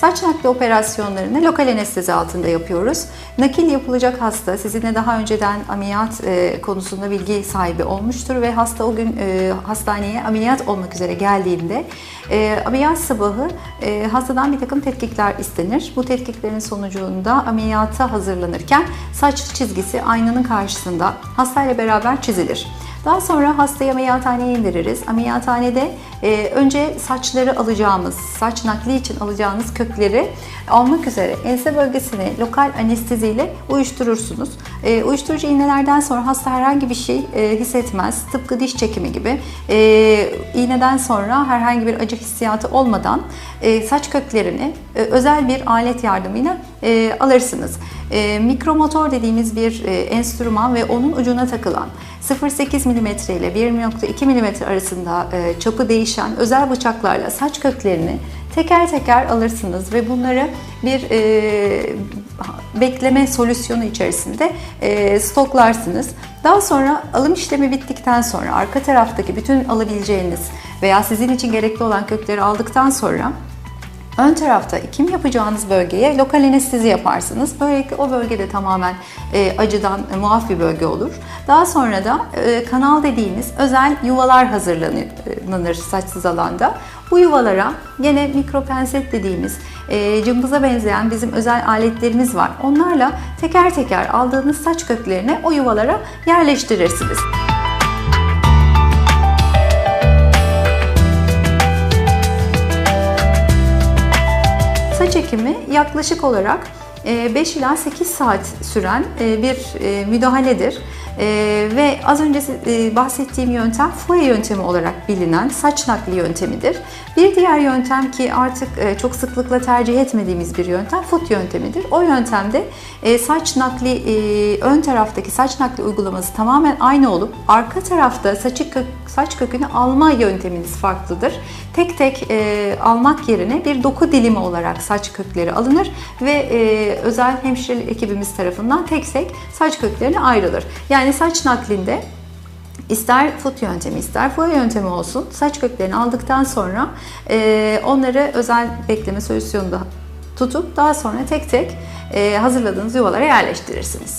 Saç nakli operasyonlarını lokal anestezi altında yapıyoruz. Nakil yapılacak hasta sizinle daha önceden ameliyat e, konusunda bilgi sahibi olmuştur ve hasta o gün e, hastaneye ameliyat olmak üzere geldiğinde e, ameliyat sabahı e, hastadan bir takım tetkikler istenir. Bu tetkiklerin sonucunda ameliyata hazırlanırken saç çizgisi aynanın karşısında hastayla beraber çizilir. Daha sonra hastayı ameliyathaneye indiririz. Ameliyathanede e, önce saçları alacağımız, saç nakli için alacağınız kökleri almak üzere ense bölgesini lokal anesteziyle uyuşturursunuz. E, uyuşturucu iğnelerden sonra hasta herhangi bir şey e, hissetmez. Tıpkı diş çekimi gibi. E, iğneden sonra herhangi bir acı hissiyatı olmadan e, saç köklerini e, özel bir alet yardımıyla e, alırsınız. E, mikromotor dediğimiz bir e, enstrüman ve onun ucuna takılan 0.8 mm ile 1.2 mm arasında e, çapı değişen özel bıçaklarla saç köklerini teker teker alırsınız ve bunları bir e, bekleme solüsyonu içerisinde e, stoklarsınız. Daha sonra alım işlemi bittikten sonra arka taraftaki bütün alabileceğiniz veya sizin için gerekli olan kökleri aldıktan sonra Ön tarafta ekim yapacağınız bölgeye lokal anestezi yaparsınız. Böylelikle o bölgede tamamen e, acıdan e, muaf bir bölge olur. Daha sonra da e, kanal dediğimiz özel yuvalar hazırlanır saçsız alanda. Bu yuvalara yine mikropenset dediğimiz e, cımbıza benzeyen bizim özel aletlerimiz var. Onlarla teker teker aldığınız saç köklerini o yuvalara yerleştirirsiniz. Saç ekimi yaklaşık olarak 5 ila 8 saat süren bir müdahaledir. Ve az önce bahsettiğim yöntem FUE yöntemi olarak bilinen saç nakli yöntemidir. Bir diğer yöntem ki artık çok sıklıkla tercih etmediğimiz bir yöntem FUT yöntemidir. O yöntemde saç nakli ön taraftaki saç nakli uygulaması tamamen aynı olup arka tarafta saçı kök, saç kökünü alma yönteminiz farklıdır. Tek tek almak yerine bir doku dilimi olarak saç kökleri alınır ve özel hemşirelik ekibimiz tarafından tek tek saç köklerine ayrılır. Yani saç naklinde ister fut yöntemi ister fuya yöntemi olsun saç köklerini aldıktan sonra e, onları özel bekleme solüsyonunda tutup daha sonra tek tek e, hazırladığınız yuvalara yerleştirirsiniz.